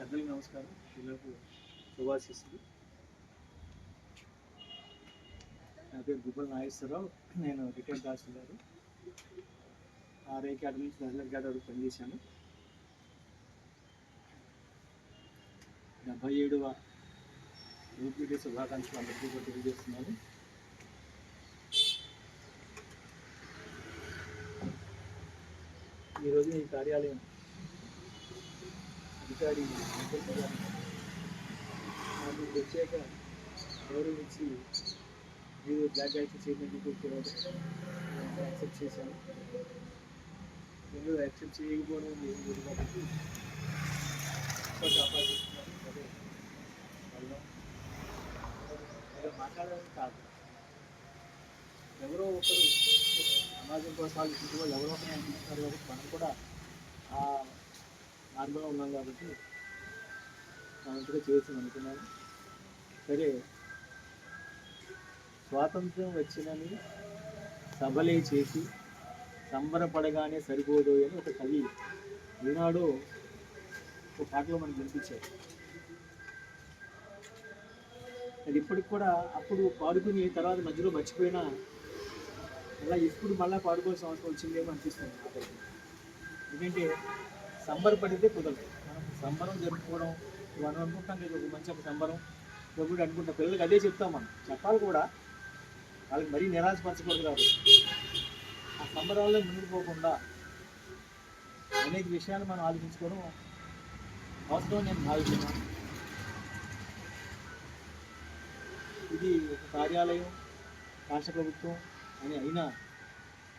పెద్దలకు నమస్కారం. పిల్లలకు శుభాశిస్తులు నా పేరు గుబ్బల నాగేశ్వరరావు. నేను రిటైర్డ్ తహసీల్దారు. ఆర్ఐ అకాడమీ నుంచి నజర్ అకాడమీ పనిచేశాను. డెబ్బై ఏడవ యూపీటీ శుభాకాంక్షలు అందరికీ కూడా తెలియజేస్తున్నాను. ఈరోజు ఈ కార్యాలయం మాట్లాడి నాకు ప్రత్యేక గౌరవించి మీరు బ్లాక్ యాక్ట్ చైర్మన్ యాక్సెప్ట్ చేశాను. నేను యాక్సెప్ట్ చేయకపోవడం ఏం లేదు కాబట్టి కొంత కాదు. ఎవరో ఒకరు సమాజం కోసం వాళ్ళు ఎవరో ఒకరు అనిపిస్తున్నారు కాబట్టి మనం కూడా ఆ ఉన్నాం కాబట్టి అంతగా చేసి అనుకున్నాను. సరే స్వాతంత్రం వచ్చినని సభలే చేసి సంబరపడగానే సరిపోదు అని ఒక కవి ఈనాడు ఒక పాటలో మనకు వినిపించారు అది ఇప్పటికి కూడా అప్పుడు పాడుకుని తర్వాత మధ్యలో మర్చిపోయినా అలా ఇప్పుడు మళ్ళీ పాడుకోవాల్సిన అవసరం వచ్చిందేమో అనిపిస్తుంది ఎందుకంటే సంబరపడితే కుదరదు. మనం సంబరం జరుపుకోవడం మనం అనుకుంటాం కదా ఒక మంచి ఒక సంబరం ప్రభుడు అనుకుంటాం. పిల్లలకి అదే చెప్తాం మనం. చెప్పాలి కూడా. వాళ్ళకి మరీ నిరాశపరచకూడదు కాబట్టి. ఆ సంబరంలో మునిగిపోకుండా అనేక విషయాలు మనం ఆలోచించుకోవడం అవసరం నేను భావిస్తున్నాను. ఇది ఒక కార్యాలయం రాష్ట్ర ప్రభుత్వం అని అయినా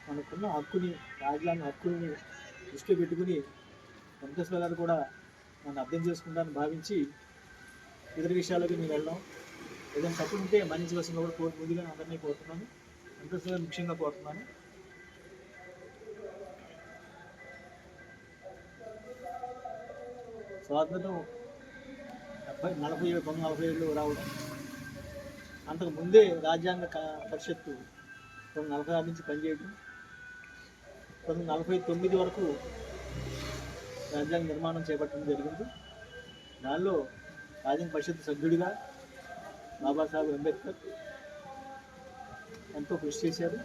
మనకున్న హక్కుని రాజ్యాంగ హక్కుని దృష్టిలో పెట్టుకుని వెంకటేశ్వర గారు కూడా నన్ను అర్థం చేసుకుంటానని భావించి ఇతర విషయాలకి మేము వెళ్ళడం. ఏదైనా తప్పు ఉంటే మన్నించవలసిన కూడా కోరు ముందుగా అందరినీ కోరుతున్నాను. వెంకటేశ్వర గారు ముఖ్యంగా కోరుతున్నాను. స్వాతంత్రం డెబ్బై నలభై ఏడు పంతొమ్మిది నలభై ఏళ్ళు రావడం. అంతకు ముందే రాజ్యాంగ క- పరిషత్తు పంతొమ్మిది నలభై ఆరు నుంచి పనిచేయడం. పంతొమ్మిది నలభై తొమ్మిది వరకు రాజ్యాంగ నిర్మాణం చేపట్టడం జరిగింది. దానిలో రాజ్యాంగ పరిషత్ సభ్యుడిగా బాబాసాహెబ్ అంబేద్కర్ ఎంతో కృషి చేశారు.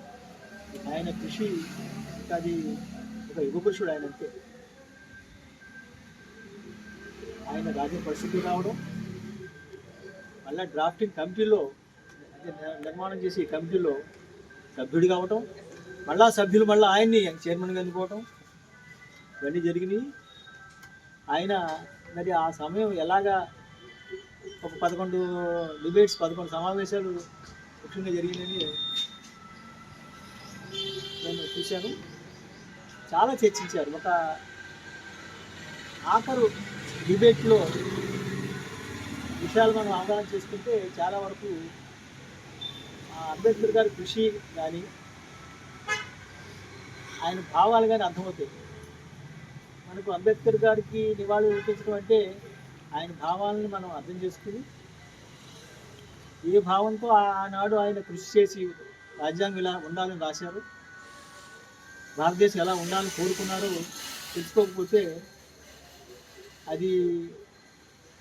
ఆయన కృషి అది ఒక యుగ పురుషుడు ఆయన అంతే. ఆయన రాజ్యాంగ పరిస్థితి రావడం మళ్ళీ డ్రాఫ్టింగ్ కమిటీలో నిర్మాణం చేసి కమిటీలో సభ్యుడు కావటం మళ్ళా సభ్యులు మళ్ళీ ఆయన్ని చైర్మన్గా ఎన్నుకోవటం ఇవన్నీ జరిగినాయి. ఆయన మరి ఆ సమయం ఎలాగా ఒక పదకొండు డిబేట్స్ పదకొండు సమావేశాలు ముఖ్యంగా జరిగినాయని నేను చూశాను. చాలా చర్చించారు. ఒక ఆఖరు డిబేట్లో విషయాలు మనం అవగాహన చేసుకుంటే చాలా వరకు ఆ అంబేద్కర్ గారి కృషి కానీ ఆయన భావాలు కానీ అర్థమవుతాయి. మనకు అంబేద్కర్ గారికి నివాళులు అర్పించడం అంటే ఆయన భావాలను మనం అర్థం చేసుకుని ఏ భావంతో ఆనాడు ఆయన కృషి చేసి రాజ్యాంగం ఇలా ఉండాలని రాశారు భారతదేశం ఎలా ఉండాలని కోరుకున్నారో తెలుసుకోకపోతే అది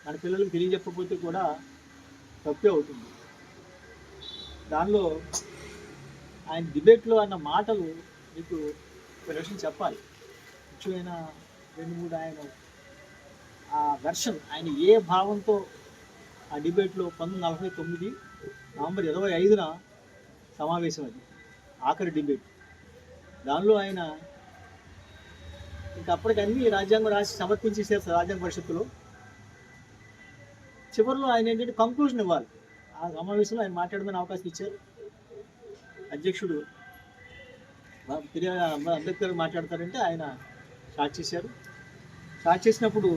మన పిల్లలకు తెలియజెప్పకపోతే కూడా తప్పే అవుతుంది. దానిలో ఆయన డిబేట్లో అన్న మాటలు మీకు ఒక విషయం చెప్పాలి. ముఖ్యమైన రెండు మూడు ఆయన ఆ వెర్షన్ ఆయన ఏ భావంతో ఆ డిబేట్లో పంతొమ్మిది నలభై తొమ్మిది నవంబర్ ఇరవై ఐదున సమావేశం అది ఆఖరి డిబేట్ దానిలో ఆయన ఇంకా అప్పటికి అన్ని రాజ్యాంగం రాసి సమర్పించేసారు రాజ్యాంగ పరిషత్తులో. చివరిలో ఆయన ఏంటంటే కంక్లూజన్ ఇవ్వాలి. ఆ సమావేశంలో ఆయన మాట్లాడమని అవకాశం ఇచ్చారు. అధ్యక్షుడు ఫిర్యాదు అంబేద్కర్ మాట్లాడతారంటే ఆయన స్టార్ట్ చేశారు. స్టార్ట్ చేసినప్పుడు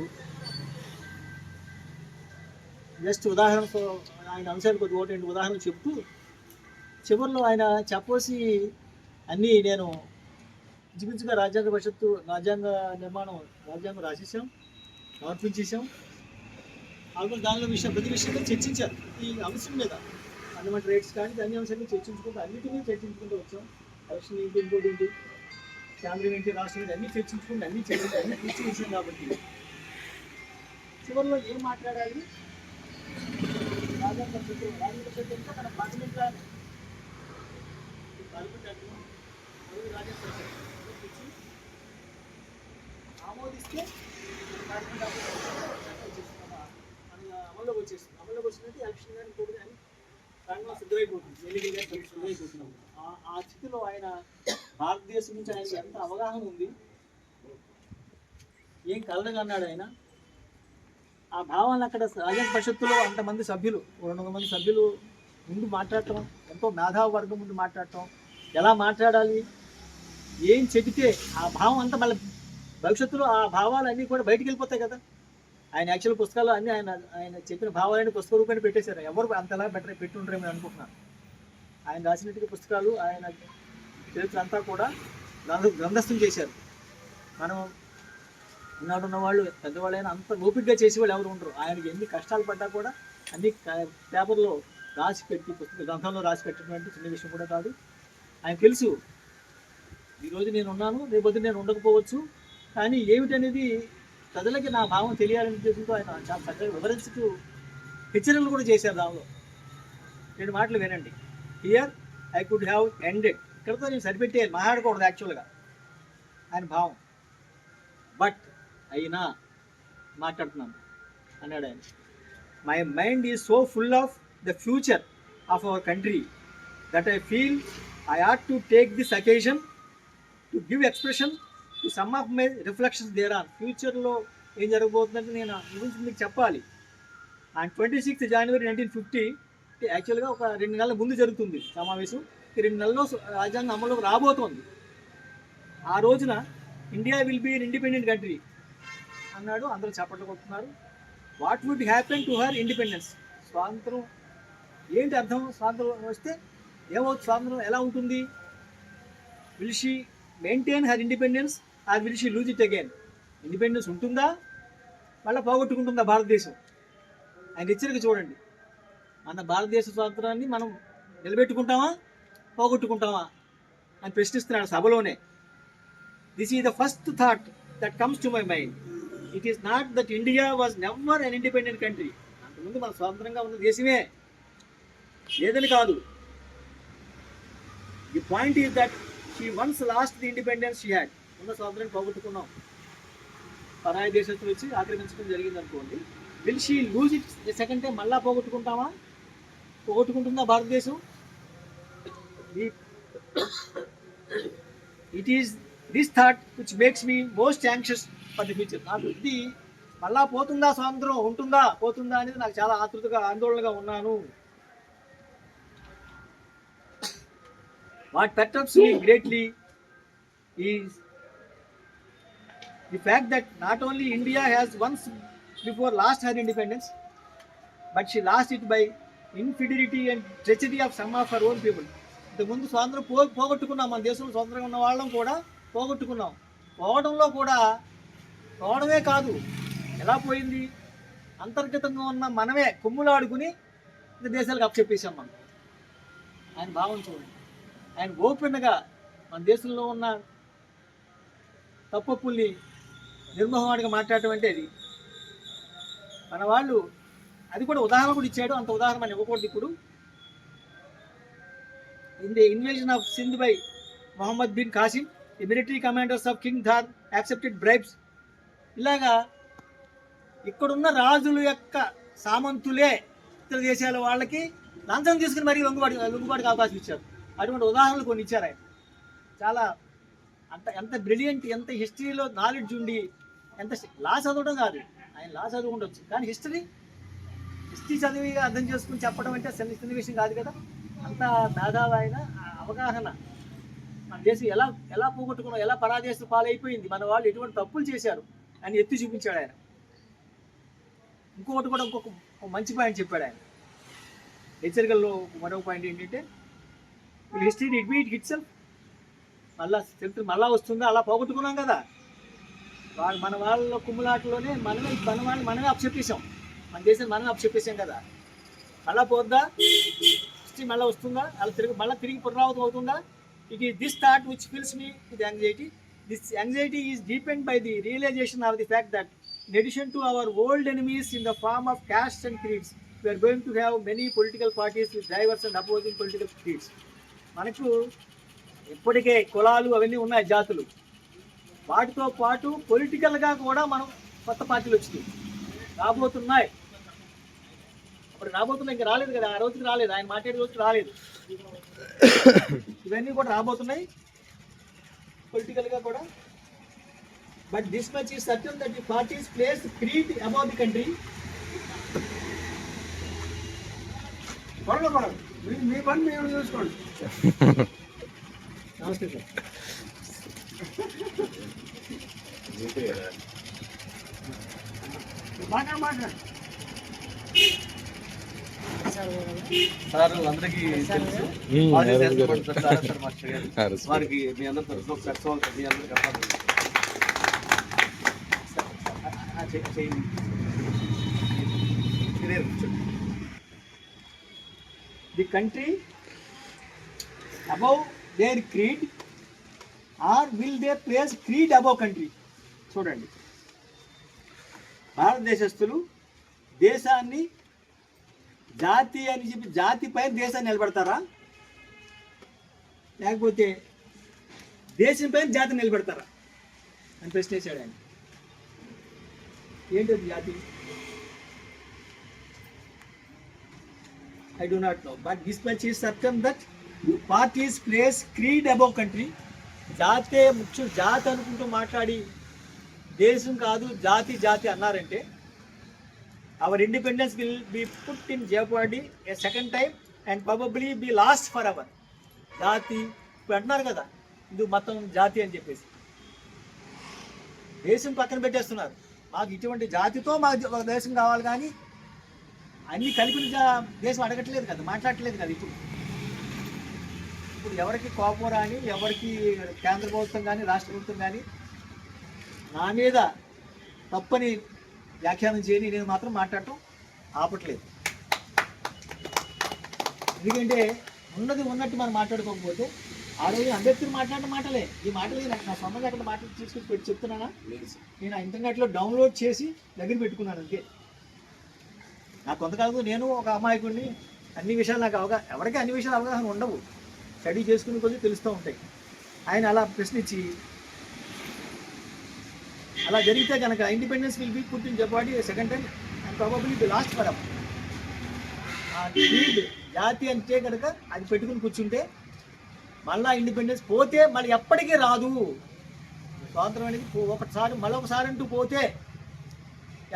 జస్ట్ ఉదాహరణతో ఆయన అంశాలు కొద్ది ఒకటి రెండు ఉదాహరణ చెప్తూ చివరిలో ఆయన చెప్పవలసి అన్నీ నేను ఇంచుమించుగా రాజ్యాంగ పరిషత్తు రాజ్యాంగ నిర్మాణం రాజ్యాంగం రాసేసాం సమర్పించేసాం ఆల్మోస్ట్ దానిలో విషయం ప్రతి విషయంలో చర్చించారు. ఈ అంశం మీద ఫండమెంటల్ రేట్స్ కానీ అన్ని అంశాలు చర్చించుకుంటూ అన్నిటినీ చర్చించుకుంటూ వచ్చాం. ఎలక్షన్ ఏంటి ఇంకోటి కేంద్రం ఏంటి రాష్ట్రం ఏంటి అన్ని చర్చించుకుంటే అన్ని చర్చించి అన్నీ పూర్తి విషయం కాబట్టి. చివరిలో ఏం మాట్లాడాలి? రాజేంద్ర శత్రువు రాజేంద్ర శత్రువు అంటే మన పార్లమెంట్ రాజేంద్ర ఆమోదిస్తే అని అమల్లోకి వచ్చేస్తుంది. అమల్లోకి వచ్చినట్టు ఎలక్షన్ కానీ ఇంకోటి కానీ రంగం సిద్ధమైపోతుంది. ఎన్నికలు సిద్ధమైపోతున్నాం ఆ స్థితిలో ఆయన భారతదేశం నుంచి ఆయనకి ఎంత అవగాహన ఉంది ఏం కలలుగా అన్నాడు ఆయన. ఆ భావాలను అక్కడ రాజన్ పరిషత్తులో అంతమంది సభ్యులు రెండు వందల మంది సభ్యులు ముందు మాట్లాడటం ఎంతో మేధావ వర్గం ముందు మాట్లాడటం ఎలా మాట్లాడాలి ఏం చెబితే ఆ భావం అంతా మళ్ళీ భవిష్యత్తులో ఆ భావాలు అన్నీ కూడా బయటికి వెళ్ళిపోతాయి కదా. ఆయన యాక్చువల్ పుస్తకాలు అన్నీ ఆయన ఆయన చెప్పిన భావాలన్నీ పుస్తక రూపాన్ని పెట్టేశారు. ఎవరు అంతలా బెటర్ పెట్టి ఉంటారేమో అనుకుంటున్నాను. ఆయన రాసినట్టుగా పుస్తకాలు ఆయన చరిత్ర అంతా కూడా దాని గ్రంథస్థం చేశారు. మనం ఈనాడు వాళ్ళు పెద్దవాళ్ళైనా అంత ఓపికగా చేసేవాళ్ళు ఎవరు ఉండరు. ఆయనకి ఎన్ని కష్టాలు పడ్డా కూడా అన్ని పేపర్లో రాసి పెట్టి పుస్తక గ్రంథంలో రాసి పెట్టినటువంటి చిన్న విషయం కూడా కాదు. ఆయన తెలుసు ఈరోజు నేను ఉన్నాను రేపొద్దు నేను ఉండకపోవచ్చు కానీ ఏమిటనేది ప్రజలకి నా భావం తెలియాలనే ఉద్దేశంతో ఆయన చాలా చక్కగా వివరించుతూ హెచ్చరికలు కూడా చేశారు దానిలో. రెండు మాటలు వినండి. Here I could have ended ఇక్కడతో నేను సరిపెట్టేయాలి మాట్లాడకూడదు యాక్చువల్గా ఆయన భావం. బట్ అయినా మాట్లాడుతున్నాను అన్నాడు ఆయన. My mind is so full of the future of our country that I feel I ought to take this occasion to give expression to some of my reflections there on ఫ్యూచర్లో ఏం జరగబోతుందంటే నేను గురించి మీకు చెప్పాలి. And twenty sixth January nineteen fifty యాక్చువల్గా ఒక రెండు నెలల ముందు జరుగుతుంది సమావేశం. ఈ రెండు రాజ్యాంగం అమలు రాబోతోంది. ఆ రోజున India will be independent country అన్నాడు. అందరూ చప్పట్లు కొడుతున్నారు. What would happen to her independence స్వాతంత్రం ఏంటి అర్థం? స్వాతంత్రం వస్తే ఏమవుతుంది స్వాతంత్రం ఎలా ఉంటుంది? Will she maintain her independence or will she lose it again independence ఉంటుందా? మళ్ళీ పోగొట్టుకుంటుందా భారతదేశం? ఆయన హెచ్చరిక చూడండి. మన భారతదేశ స్వాతంత్రాన్ని మనం నిలబెట్టుకుంటామా? పోగొట్టుకుంటామా అని ప్రశ్నిస్తున్నాడు సభలోనే. This is the first thought that comes to my mind it is not that India was never an independent country అంతకుముందు మన స్వాతంత్రంగా ఉన్న దేశమే. లేదని కాదు. The point is that she once lost the independence she had ఉన్న స్వాతంత్రం పోగొట్టుకున్నాం. పరాయి దేశస్తులు వచ్చి ఆక్రమించడం జరిగింది అనుకోండి. Will she lose it second time మళ్ళా పోగొట్టుకుంటామా పోగొట్టుకుంటుందా భారతదేశం? It is this thought which makes me most anxious for the future నాకు ఇది మళ్ళా పోతుందా స్వాతంత్రం? ఉంటుందా? పోతుందా అనేది నాకు చాలా ఆతృతగా ఆందోళనగా ఉన్నాను. What perturbs me greatly is the fact that not only India has once before lost her independence but she lost it by infidelity and treachery of some of our own people ఇంతకుముందు స్వాతంత్రం పో పోగొట్టుకున్నాం. మన దేశంలో స్వాతంత్రంగా ఉన్న వాళ్ళం కూడా పోగొట్టుకున్నాం. పోవడంలో కూడా పోవడమే కాదు. ఎలా పోయింది? అంతర్గతంగా ఉన్న మనమే కుమ్ములాడుకుని ఇతర దేశాలకు అప్పచెప్పేసాం మనం. ఆయన భావం చూడండి. ఆయన ఓపెన్గా మన దేశంలో ఉన్న తప్పప్పుల్ని నిర్మోహమాడిగా మాట్లాడటం అంటే అది. మన వాళ్ళు అది కూడా ఉదాహరణ కూడా ఇచ్చాడు. అంత ఉదాహరణ ఇవ్వకూడదు ఇప్పుడు. In the invasion of Sindh by Mohammed bin Qasim the military commanders of king Dahar accepted bribes ఇలాగా ఇక్కడున్న రాజుల యొక్క సామంతులే ఇతర దేశాల వాళ్ళకి లంచం తీసుకుని మరీ లొంగుబాటు లొంగుబాటుకి అవకాశం ఇచ్చారు. అటువంటి ఉదాహరణలు కొన్ని ఇచ్చారు ఆయన. చాలా అంత ఎంత బ్రిలియంట్ ఎంత హిస్టరీలో నాలెడ్జ్ ఉండి ఎంత లా చదవడం కాదు. ఆయన లా చదువుకుండొచ్చు. కానీ హిస్టరీ హిస్టరీ చదివి అర్థం చేసుకుని చెప్పడం అంటే సన్ని చిన్న విషయం కాదు కదా. అంత దాదాపు ఆయన అవగాహన మన దేశం ఎలా ఎలా పోగొట్టుకున్నాం ఎలా పరాదేశం పాలైపోయింది మన వాళ్ళు ఎటువంటి తప్పులు చేశారు అని ఎత్తి చూపించాడు ఆయన. ఇంకొకటి కూడా ఇంకొక ఒక మంచి పాయింట్ చెప్పాడు ఆయన. హెచ్చరికల్లో మరొక పాయింట్ ఏంటంటే హిస్టరీ రిపీట్ హిట్ సెల్ఫ్ మళ్ళా చరిత్ర మళ్ళా వస్తుందా? అలా పోగొట్టుకున్నాం కదా. వాళ్ళు మన వాళ్ళ కుమ్ములాటలోనే మనమే మన వాళ్ళు మనమే అప్పచెప్పేసాం మన దేశం మనమే అప్పచెప్పేసాం కదా. అలా పోద్దా? హిస్టరీ మళ్ళీ వస్తుందా? అలా తిరిగి మళ్ళీ తిరిగి పునరావృతం అవుతుందా? It is this thought which feels me ఇది anxiety this anxiety is deepened by the realisation of the fact that in addition to our old enemies in the form of castes and creeds, we are going to have many political parties with diverse and opposing political creeds. మనకు ఇప్పటికే కులాలు అవన్నీ ఉన్నాయి జాతులు. వాటితో పాటు పొలిటికల్గా కూడా మనం కొత్త పార్టీలు వచ్చినాయి. రాబోతున్నాయి. అప్పుడు రాబోతున్నాయి ఇంకా రాలేదు కదా ఆ రోజుకి రాలేదు ఆయన మాట్లాడే రోజుకి రాలేదు. ఇవన్నీ కూడా రాబోతున్నాయి. పొలిటికల్గా కూడా. But this much is certain that the parties place creed about the country మీ పని మీరు చూసుకోండి. నమస్తే సార్ మాట్లాడు మాట్లాడు. సార్ అందరికీ తెలుసు. వారికి మీ అందరి తరఫున ఒకసారి మీ అందరికి the country above their creed or will they place creed above country. చూడండి. భారతదేశస్తులు దేశాన్ని జాతి అని చెప్పి జాతి పైన దేశాన్ని నిలబెడతారా? లేకపోతే దేశం పైన జాతి నిలబెడతారా? అని ప్రశ్న వేశాడు ఆయన. ఏంటది జాతి? I do not know but this much is certain that parties place creed above country జాతే ముఖ్యం జాతి అనుకుంటూ మాట్లాడి దేశం కాదు జాతి జాతి అన్నారంటే our independence will be put in jeopardy a second time and probably be lost for our జాతి ఇప్పుడు అంటున్నారు కదా హిందూ మతం జాతి అని చెప్పేసి. దేశం పక్కన పెట్టేస్తున్నారు. మాకు ఇటువంటి జాతితో మాకు ఒక దేశం కావాలి కానీ అన్ని కలిపిన జా- దేశం అడగట్లేదు కదా మాట్లాడట్లేదు కదా ఇప్పుడు. ఇప్పుడు ఎవరికి కోపం రాని ఎవరికి కేంద్ర ప్రభుత్వం కానీ రాష్ట్ర ప్రభుత్వం కానీ నా మీద తప్పని వ్యాఖ్యానం చేయని నేను మాత్రం మాట్లాడటం ఆపట్లేదు. ఎందుకంటే ఉన్నది ఉన్నట్టు మనం మాట్లాడుకోకపోతే ఆ రోజు అంబేద్కర్ మాట్లాడిన మాటలే. ఈ మాటలు నాకు నా సొంతంగా అక్కడ మాటలు తీసుకొచ్చి పెట్టి చెప్తున్నానా? నేను ఆ ఇంటర్నెట్లో డౌన్లోడ్ చేసి దగ్గర పెట్టుకున్నాను అంతే. నాకు కొంతకాలం నేను ఒక అమాయకుడిని అన్ని విషయాలు నాకు అవగా ఎవరికి అన్ని విషయాలు అవగాహన ఉండవు. స్టడీ చేసుకునే కొద్దీ తెలుస్తూ ఉంటాయి. ఆయన అలా ప్రశ్నించి అలా జరిగితే కనుక independence will be put in jeopardy second time and probably the lost for జాతి అంటే కనుక అది పెట్టుకుని కూర్చుంటే మళ్ళా ఇండిపెండెన్స్ పోతే మళ్ళీ ఎప్పటికీ రాదు. స్వాతంత్రం అనేది ఒకసారి మళ్ళీ ఒకసారి అంటూ పోతే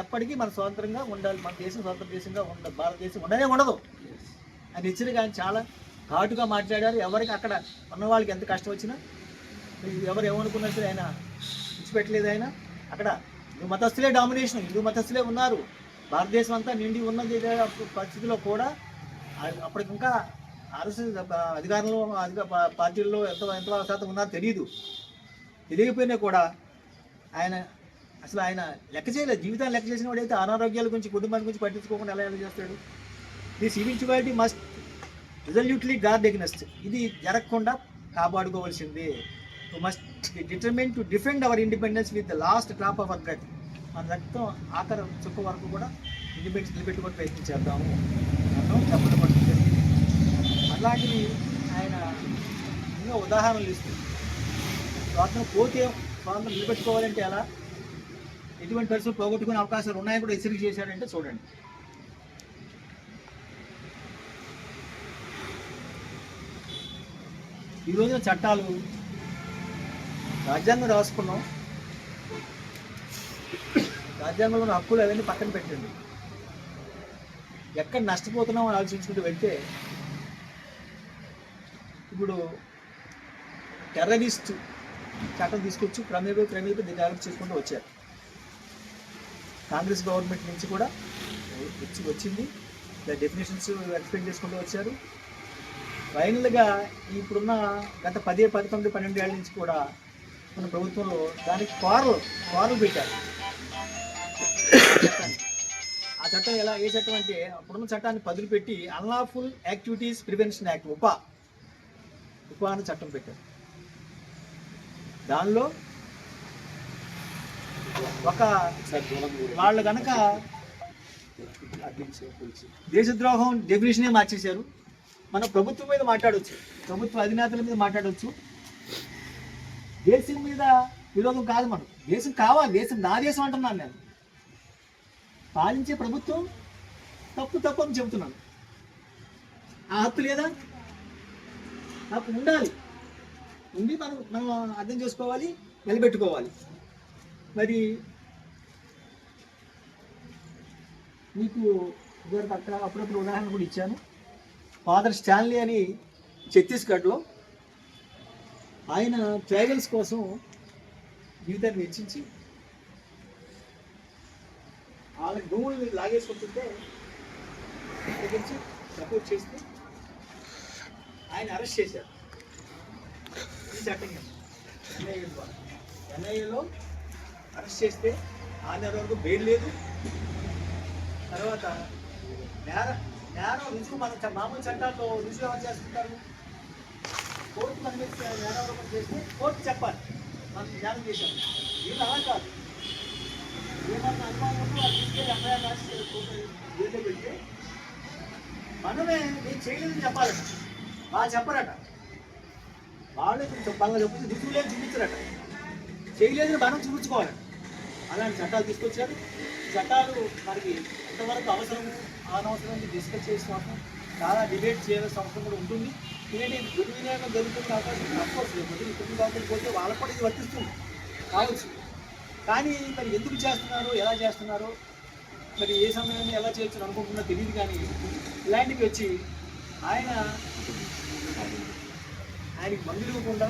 ఎప్పటికీ మన స్వాతంత్రంగా ఉండాలి. మన దేశం స్వాతంత్ర దేశంగా ఉండ భారతదేశం ఉండనే ఉండదు. అని హెచ్చరిక ఆయన చాలా ఘాటుగా మాట్లాడారు. ఎవరికి అక్కడ ఉన్న వాళ్ళకి ఎంత కష్టం వచ్చినా ఎవరు ఏమనుకున్నా సరే ఆయన విడిచిపెట్టలేదు ఆయన. అక్కడ హిందూ మతస్థులే డామినేషన్ హిందూ మతస్థులే ఉన్నారు. భారతదేశం అంతా నిండి ఉన్నది పరిస్థితిలో కూడా అప్పటికింకా అప్పటికి ఆర్ఎస్ఎస్ అధికారంలో అధిక పార్టీల్లో ఎంత ఎంత శాతం ఉన్నారో తెలియదు తెలియకపోయినా కూడా ఆయన అసలు ఆయన లెక్క చేయలేదు. జీవితాన్ని లెక్క చేసిన వాడైతే అనారోగ్యాల గురించి కుటుంబాన్ని గురించి పట్టించుకోకుండా ఎలా ఎలా చేస్తాడు? The eventuality must resolutely guard against ఇది జరగకుండా కాపాడుకోవాల్సిందే. To must determine to defend our independence with the last drop of our blood మన రక్తం ఆఖరి చుక్క వరకు కూడా ఇండిపెండెన్స్ నిలబెట్టుకొని ప్రయత్నం చేద్దాము. అన్నాం చెప్పడం పడుతుంది అలాంటివి ఆయన ఎన్నో ఉదాహరణలు ఇస్తుంది. స్వాతంత్రం పోతే స్వాతంత్రం నిలబెట్టుకోవాలంటే ఎలా? ఎటువంటి పరిస్థితులు పోగొట్టుకునే అవకాశాలు ఉన్నాయని కూడా హెచ్చరిక చేశాడంటే చూడండి. ఈ రోజున చట్టాలు రాజ్యాంగం రాసుకున్నాం. రాజ్యాంగంలో ఉన్న హక్కులు అవన్నీ పక్కన పెట్టండి. ఎక్కడ నష్టపోతున్నాం అని ఆలోచించుకుంటూ వెళ్తే ఇప్పుడు టెర్రరిస్ట్ చట్టం తీసుకొచ్చి క్రమేపీ క్రమేపీ డెవలప్ చేసుకుంటూ వచ్చారు. కాంగ్రెస్ గవర్నమెంట్ నుంచి కూడా వచ్చి వచ్చింది. డెఫినేషన్స్ ఎక్స్ప్లెయిన్ చేసుకుంటూ వచ్చారు. ఫైనల్గా ఇప్పుడున్న గత పదే పదకొండు పన్నెండు ఏళ్ళ నుంచి కూడా మన ప్రభుత్వంలో దానికి కారులు కారులు పెట్టారు. చట్టాన్ని. ఆ చట్టం ఎలా ఏ చట్టం అంటే అప్పుడున్న చట్టాన్ని పదులు పెట్టి unlawful activities prevention act UAPA UAPA అని చట్టం పెట్టారు. దానిలో ఒక వాళ్ళు కనుక దేశద్రోహం డెఫినేషనే మార్చేశారు. మన ప్రభుత్వం మీద మాట్లాడవచ్చు ప్రభుత్వ అధినేతల మీద మాట్లాడవచ్చు దేశం మీద విరోధం కాదు మనం దేశం కావాలి దేశం నా దేశం అంటున్నాను నేను. పాలించే ప్రభుత్వం తప్పు తప్పు అని చెబుతున్నాను. ఆ హక్కు లేదా? హక్కు ఉండాలి. ఉండి మనం మనం అర్థం చేసుకోవాలి నిలబెట్టుకోవాలి. మరి మీకు ఇదివరకు అక్కడ అప్పుడప్పుడు ఉదాహరణ కూడా ఇచ్చాను. ఫాదర్ స్టాన్లీ అని ఛత్తీస్గఢ్లో ఆయన ట్రైబల్స్ కోసం జీవితాన్ని వెచ్చించి వాళ్ళకి భూములు మీరు లాగేసుకుంటుంటే సపోర్ట్ చేస్తే ఆయన అరెస్ట్ చేశారు. ఈ చట్టం ఎన్ఐఏ ఎన్ఐఏలో అరెస్ట్ చేస్తే ఆ వరకు బెయిల్ లేదు. తర్వాత నేర నేరం రుజువు మన మామూలు చట్టాల్లో రుజువు ఎవరు చేస్తుంటారు? కోర్టు మన మీద నేరారోపణ చేస్తే కోర్టు చెప్పాలి. మనం ధ్యానం చేశాం. వీళ్ళు అలా కాదు. ఏమన్నా అనుమానం ఉంటే వాళ్ళు తీసుకెళ్ళి ఎఫ్ఐఆర్ రాసి కోర్టు పెడితే మనమే నేను చేయలేదని చెప్పాలట. వాళ్ళు చెప్పరట వాళ్ళు కొంచెం పనులు చెప్పి రుజువు లేదు చూపించరట. చేయలేదని మనం చూపించుకోవాలట. అలాంటి చట్టాలు తీసుకొచ్చారు. చట్టాలు మనకి ఎంతవరకు అవసరం అనవసరం డిస్కస్ చేసుకోవడం చాలా డిబేట్ చేయాల్సిన అవసరం కూడా ఉంటుంది. ఎందుకంటే ఇది దుర్వినియోగం జరుగుతున్న అవకాశం తప్పవచ్చు లేకపోతే బాబులు పోతే వాళ్ళ కూడా ఇది వర్తిస్తుంది. కావచ్చు. కానీ మరి ఎందుకు చేస్తున్నారు? ఎలా చేస్తున్నారు? మరి ఏ సమయాన్ని ఎలా చేయొచ్చు అనుకుంటున్నా తెలియదు కానీ ఇలాంటివి వచ్చి ఆయన ఆయనకి మందులు ఇవ్వకుండా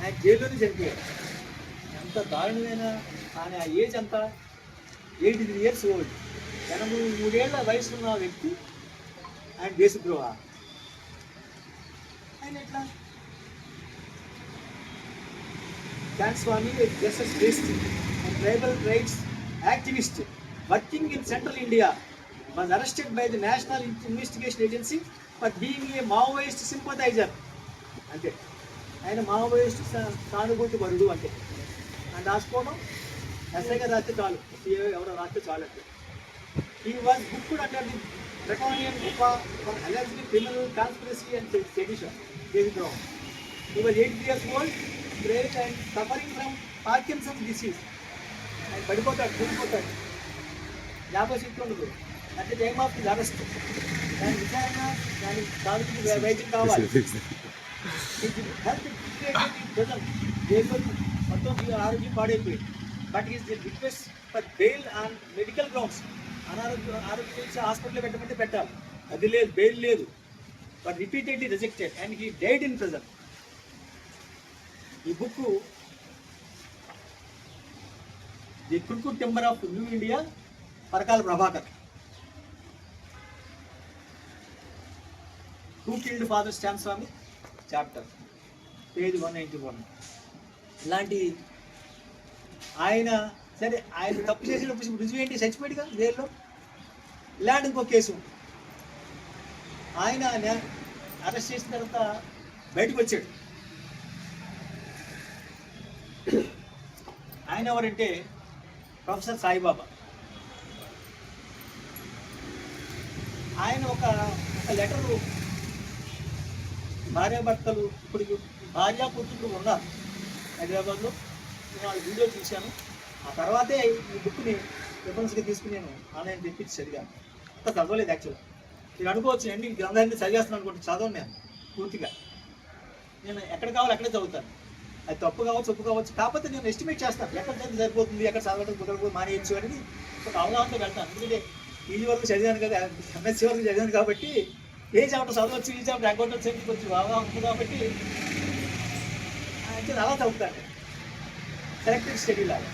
ఆయన జైల్లోనే చనిపోయారు ఎంత దారుణమైన ఆయన ఆ ఏజ్ ఎంత? Eighty three years old. ఎనభై మూడేళ్ళ వయసున్న వ్యక్తి ఆయన దేశద్రోహ. ఆయన ఎట్లా Thanks a justice based and tribal rights activist working in central India was arrested by the National Investigation Agency for being a Maoist sympathizer. అంతే ఆయన మావోయిస్ట్ సా- సానుభూతి పరుడు అంటే అని రాసుకోవడం ఎస్ఐ గారు రాస్తే చాలు సిఏ ఎవరో రాస్తే చాలు అంటే ఈ was book under the for alleged criminal conspiracy and sedition దేశద్రోహం He was 8 years old, great and suffering from Parkinson's disease. ఆయన పడిపోతాడు కూలిపోతాడు. యాభై సీట్లు ఉండదు. అంటే టైమ్ ఆఫ్ ది అరెస్ట్ దాని విచారణ దాని సాగుకి వైద్యం కావాలి. హెల్త్ జైల్లో మొత్తం ఈ ఆరోగ్యం పాడైపోయింది. But is the request for bail on medical grounds అనారోగ్య ఆరోగ్య గురించి హాస్పిటల్లో పెట్టమంటే పెట్టాలి. అది లేదు బెయిల్ లేదు. But repeatedly rejected and he died in present ఈ book the crooked timber of new India Parakala Prabhakar too killed father Stan Swamy chapter page one ninety one ఇలాంటి ఆయన సరే ఆయన తప్పు చేసిన రుజువు ఏంటి? చచ్చిపోయాడుగా జైల్లో? ఇలాంటి ఇంకో కేసు ఆయన అరెస్ట్ చేసిన తర్వాత బయటకు వచ్చాడు. ఆయన ఎవరంటే ప్రొఫెసర్ సాయిబాబా. ఆయన ఒక ఒక లెటరు భార్యాభర్తలు ఇప్పుడు భార్య పుత్రులు ఉన్నారు హైదరాబాద్లో. నేను వాళ్ళ వీడియో చూశాను. ఆ తర్వాతే ఈ బుక్ని రిఫరెన్స్గా తీసుకుని నేను ఆన్లైన్ తెప్పించి చదివాను. అంత చదవలేదు యాక్చువల్గా మీరు అనుకోవచ్చు అండి ఈ గ్రంథాన్ని చదివేస్తున్నాను అనుకోండి చదవను నేను పూర్తిగా. నేను ఎక్కడ కావాలి అక్కడే చదువుతాను. అది తప్పు కావచ్చు ఒప్పు కావచ్చు కాకపోతే నేను ఎస్టిమేట్ చేస్తాను. ఎక్కడ చదివి సరిపోతుంది ఎక్కడ చదవడం కుదరదు మానేయచ్చు అనేది ఒక అవగాహనతో వెళ్తాను. ఎందుకంటే ఈ వరకు చదివాను కదా ఎంఎస్సీ వరకు చదివాను కాబట్టి ఏ చాప్టర్ చదవచ్చు ఈ చాప్టర్ అకౌంట్ సెంటర్ కొంచెం అవగాహన ఉంది కాబట్టి అంటే అలా చదువుతాను. సెలెక్టెడ్ స్టడీ లాగా.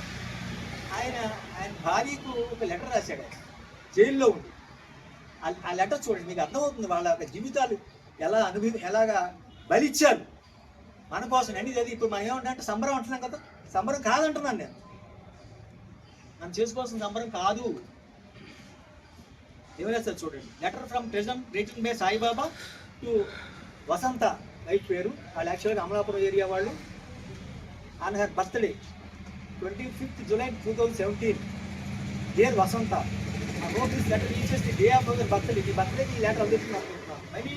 ఆయన ఆయన భార్యకు ఒక లెటర్ రాశాడు జైల్లో ఉండి. ఆ- లెటర్ చూడండి మీకు అర్థమవుతుంది వాళ్ళ యొక్క జీవితాలు ఎలా అనుభవి ఎలాగా బలిచ్చారు. మన కోసం అండి చదివి ఇప్పుడు మనం ఏమంటే సంబరం అంటున్నాం కదా సంబరం కాదంటున్నాను నేను. మనం చేసుకోవాల్సిన సంబరం కాదు. ఏమైనా చూడండి. Letter from present return by Saibaba to Vasantha wife పేరు. వాళ్ళు యాక్చువల్గా అమలాపురం ఏరియా వాళ్ళు. On her birthday twenty fifth July two thousand seventeen dear Vasantha hope this letter reaches the day of birthday. The birthday ఈ letter అందుతున్నాను Maybe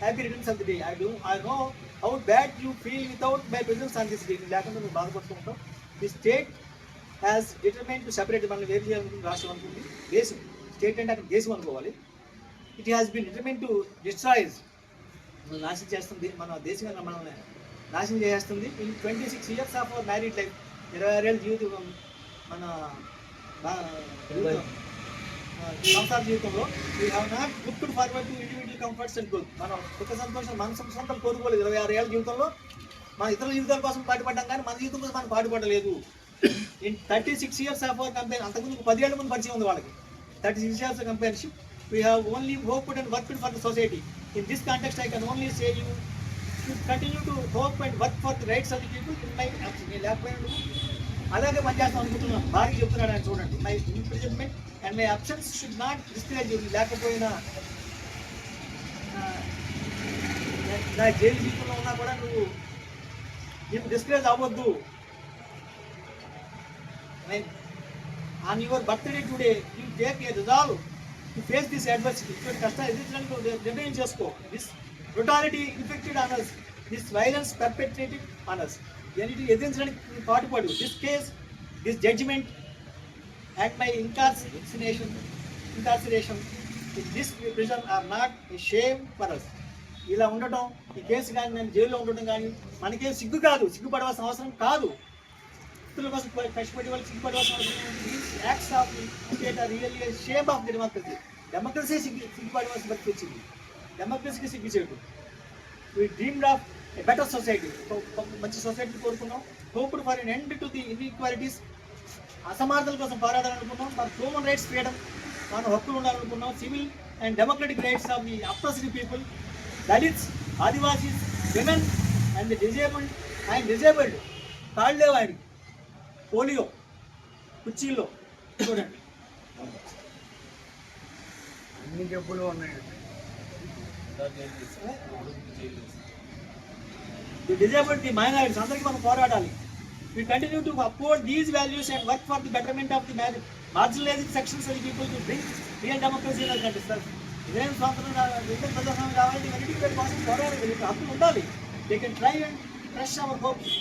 happy returns of the day. I do. I know how bad you feel without my presence on లేకుండా నువ్వు బాధపడుతుంటావు the state has determine to separate మన వేరు చేయాలనుకుని రాష్ట్రం అనుకుంది దేశం state అంటే అక్కడ దేశం అనుకోవాలి it has been determine to destroys మనల్ని నాశనం చేస్తుంది మన దేశంగా మనల్ని నాశనం చేస్తుంది in twenty six years of our married life ఇరవై ఆరేళ్ళ జీవితం మన బాగా సంసార జీవితంలో we have not looked forward to individual comforts and growth మనం సుఖ సంతోషం మన సొంతం కోరుకోలేదు. ఇరవై ఆరు ఏళ్ళ జీవితంలో మన ఇతరుల జీవితాల కోసం పాటుపడ్డాం కానీ మన జీవితం కోసం మనం పాటుపడలేదు. In thirty six years of our company అంతకుముందు పదిహేళ్ళ ముందు పరిచయం ఉంది వాళ్ళకి. Thirty six years companionship we have only hoped and worked for the society in this context I can only say you should continue to hope and work for the rights of the people in my నేను లేకపోయినా అలాగే పనిచేస్తాం అనుకుంటున్నాను. భారీ చెప్తున్నాడు ఆయన చూడండి. My imprisonment and my absence should not discourage you లేకపోయినా నా జైలు జీవితంలో ఉన్నా కూడా నువ్వు నీకు డిస్కరేజ్ అవ్వద్దు. On your birthday today you take a resolve to face this adversity ఇటువంటి కష్టాలు ఎదిరించడానికి నిర్ణయం చేసుకో this brutality inflicted on us this violence perpetrated on us దీనికి ఎదిరించడానికి పాటుపడు this case this judgement and my incarceration, incarceration in this prison are not a shame for us ఇలా ఉండటం ఈ కేసు కానీ నేను జైల్లో ఉండటం కానీ మనకేం సిగ్గు కాదు సిగ్గుపడవలసిన అవసరం కాదు. వ్యక్తుల కోసం ప- కష్టపడే వాళ్ళకి సిగ్గుపడవలసిన అవసరం acts of state are really shame of the democracy democracy సిగ్గు సిగ్గుపడవలసిన పరిస్థితి వచ్చింది. డెమోక్రసీకి సిగ్గు చేయడు we dreamed of a better society మంచి సొసైటీ కోరుకున్నాం. Hoped for an end to the inequalities అసమానతల కోసం పోరాడాలనుకున్నాం. మన హ్యూమన్ రైట్స్ ఫ్రీడమ్ మన హక్కులు ఉండాలనుకున్నాం. Civil and democratic rights of the oppressed people Dalits Adivasis women and disabled ఆయన డిజేబుల్డ్ కాళ్ళు లేవు ఆయనకి పోలియో కుర్చీల్లో చూడండి. అన్ని జబ్బులు ఉన్నాయి. ది డిజేబుల్డ్ ది మైనారిటీస్ అందరికీ మనం పోరాడాలి. We continue to uphold these values and work for the betterment of the mar- marginalized sections of the people to bring real democracy in our country, sir. ఇదేం స్వాతంత్రం రా- ఇదేం ప్రజాస్వామ్యం రావాలి ఇవన్నిటికీ వీళ్ళ కోసం పోరాడాలి వీళ్ళకి హక్కులు ఉండాలి. They can try and fresh our hopes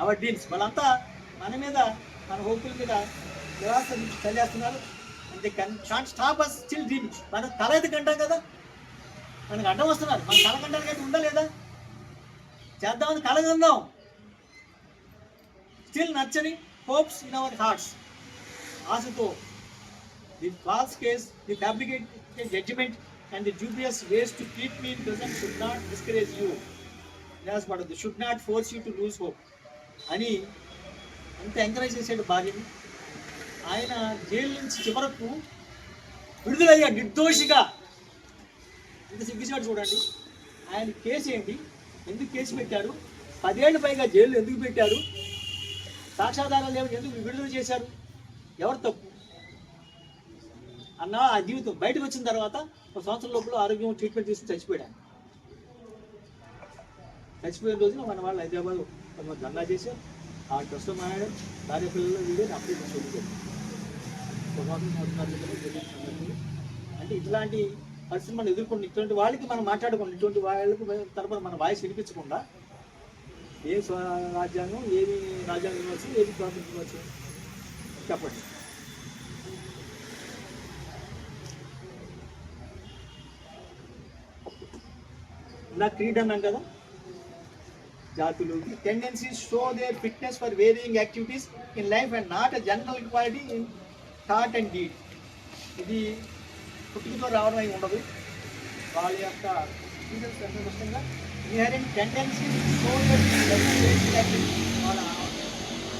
our dreams వాళ్ళంతా మన మీద మన హోపుల మీద నిరాశ చల్లేస్తున్నారు. They can can't stop us still dreaming మన తల అయితే కంటాం కదా. మనకు అడ్డం వస్తున్నారు. మన తల కంటానికి అయితే ఉందా లేదా చేద్దామని కళ స్టిల్ నచ్చని హోప్స్ ఇన్ అవర్ హార్ట్స్ ఆశతో the false case the fabricated judgment and the dubious ways to treat me present should not discourage you నిరాశపడద్దు should not force you to lose hope అని అంత ఎంకరేజ్ చేసాడు భార్యని ఆయన jail నుంచి చివరకు విడుదలయ్యా నిర్దోషిగా ఇంత సిగ్గుచాడు చూడండి. ఆయన కేసు ఏంటి? ఎందుకు కేసు పెట్టారు? పదేళ్ళు పైగా జైలు ఎందుకు పెట్టారు? సాక్ష్యాధారాలు లేవు ఎందుకు విడుదల చేశారు? ఎవరు తప్పు? అన్న ఆ జీవితం బయటకు వచ్చిన తర్వాత ఒక సంవత్సరం లోపల ఆరోగ్యం ట్రీట్మెంట్ తీసుకుని చచ్చిపోయాడు చచ్చిపోయిన రోజున మన వాళ్ళు హైదరాబాద్ కొంతమంది దందా చేశారు. ఆ కష్టం మాయాడు భార్య పిల్లలు వీడే అప్పుడే చూపించారు అంటే ఇట్లాంటి పరిస్థితి మనం ఎదుర్కొని ఇటువంటి వాళ్ళకి మనం మాట్లాడుకోండి ఇటువంటి వాళ్ళకి తరపున మన వాయిస్ వినిపించకుండా ఏ రాజ్యాంగం ఏది రాజ్యాంగం ఇవ్వచ్చు ఏది స్వాతంత్రం ఇవ్వచ్చు చెప్పండి. ఇలా క్రీడ్ అన్నాం కదా? జాతులు tendencies show they fitness for varying activities in life and not a general quality in thought and deed ఇది పుట్టుకతో రావడం అయి ఉండదు. వాళ్ళ యొక్క ఇన్హెరెంట్ టెండెన్సీ షో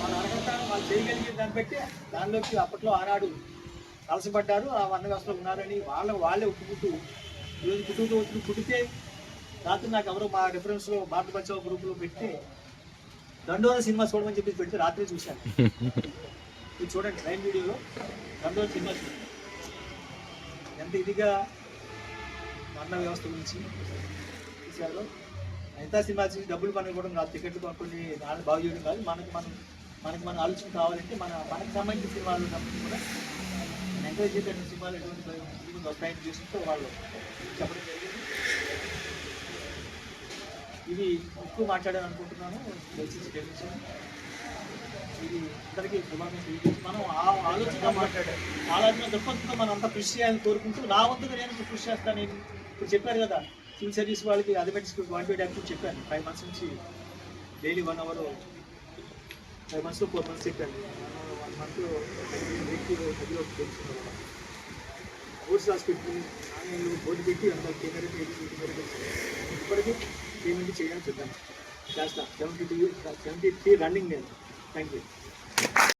వాళ్ళ వాళ్ళ వాళ్ళు చేయగలిగే దాన్ని బట్టి దానిలోకి అప్పట్లో ఆనాడు కలసపడ్డారు. ఆ వన్న వ్యవస్థలో ఉన్నారని వాళ్ళ వాళ్ళే ఒప్పుకుంటూ ఈరోజు పుట్టుకతో వచ్చి పుట్టితే రాత్రి నాకు ఎవరో మా రిఫరెన్స్లో భారత బచావ్ గ్రూప్లో పెట్టి దండోర సినిమా చూడమని చెప్పి పెడితే రాత్రి చూశాను. ఇది చూడండి లైన్ వీడియోలో దండోర సినిమా చూడండి. ఎంత ఇదిగా వర్ణ వ్యవస్థ గురించి విషయాలు ఎంత సినిమా డబ్బులు మనకు కూడా కాదు టికెట్లు కొనుక్కొని నాన్న బాగు చేయడం కాదు. మనకి మనం మనకి మన ఆలోచన కావాలంటే మన మనకి సంబంధించిన సినిమాలు కూడా ఎంకరేజ్ చేసిన సినిమాలు ఎటువంటి వస్తాయని చూసుకుంటూ వాళ్ళు చెప్పడం జరిగింది. ఇది ఎక్కువ మాట్లాడాలి అనుకుంటున్నాను దయచేసి క్షమించండి. ఇది అందరికీ శుభాకాంక్షలు మనం ఆ ఆలోచన మాట్లాడాలి. ఆలోచన దృక్పథంతో మనం అంతా కృషి చేయాలని కోరుకుంటూ నా వంతుగా నేను కృషి చేస్తాను. నేను ఇప్పుడు చెప్పారు కదా సివిల్ సర్వీస్ వాళ్ళకి అథమెటిక్స్ వన్ ట్వంటీ యాక్టివ్ చెప్పాను. ఫైవ్ మంత్స్ నుంచి డైలీ వన్ అవర్ ఫైవ్ మంత్స్లో ఫోర్ మంత్స్ చెప్పాను. వన్ మంత్ వీక్కి మధ్యలో తెలుసుకున్నాను కోర్స్ హాస్పిటల్ పెట్టి ఆన్లైన్లో బోర్డు పెట్టి అంత కేంద్రం ఇప్పటికీ పేమెంట్ చేయాలని చెప్పాను. చేస్తా seventy two seventy three running నేను. Thank you